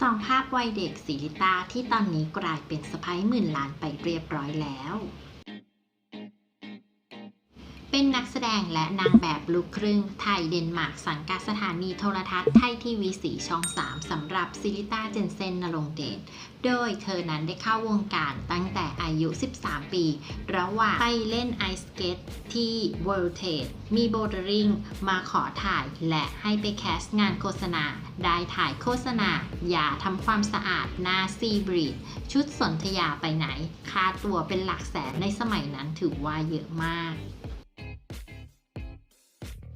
สองภาพวัยเด็กสีลิตาที่ตอนนี้กลายเป็นสะพ้ายหมื่นล้านไปเรียบร้อยแล้ว เป็นนักแสดงและนางแบบลูกครึ่งไทยเดนมาร์กสังกัดสถานีโทรทัศน์ไทยทีวีสีช่อง 3 สำหรับซิลิต้าเจนเซนนรงเดชโดยเธอนั้นได้เข้าวงการตั้งแต่อายุ 13 ปี ระหว่างไปเล่นไอสเกตที่ World Trade มีโบเดริงมาขอถ่ายและให้ไปแคสต์งานโฆษณา ได้ถ่ายโฆษณา อย่าทำความสะอาดหน้าซีบรีดชุดสนธยาไปไหน ค่าตัวเป็นหลักแสนในสมัยนั้นถือว่าเยอะมาก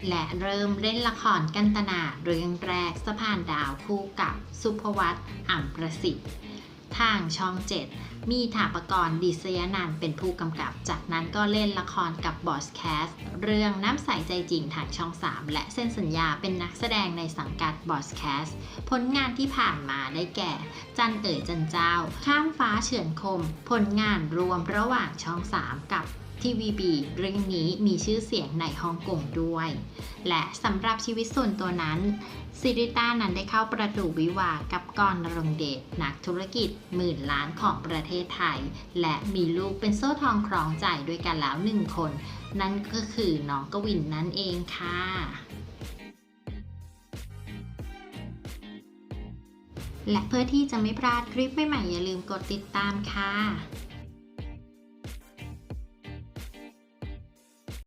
และเริ่มเล่นละครกันตนาเรื่องแรกสะพานดาวคู่กับสุภวัตอ่ำประสิทธิ์ทางช่อง7มีถาปกรณ์ดิษยนันเป็นผู้กำกับ จากนั้นก็เล่นละครกับบอสแคสเรื่องน้ำใสใจจริงทางช่อง 3 และเส้นสัญญาเป็นนักแสดงในสังกัดบอสแคสผลงานที่ผ่านมาได้แก่ จันเอ๋ยจันเจ้า ข้ามฟ้าเฉือนคม ผลงานรวมระหว่างช่อง 3 กับ ทีวีบีเรื่องนี้มีชื่อเสียงในฮ่องกงด้วย และสำหรับชีวิตส่วนตัวนั้นซิริต้านั้นได้เข้าประตูวิวากับกรนรงเดชนักธุรกิจหมื่นล้านของประเทศไทย และมีลูกเป็นโซ่ทองคล้องใจด้วยกันแล้วหนึ่งคน นั่นก็คือน้องกวินนั่นเองค่ะและเพื่อที่จะไม่พลาดคลิปใหม่ๆอย่าลืมกดติดตามค่ะ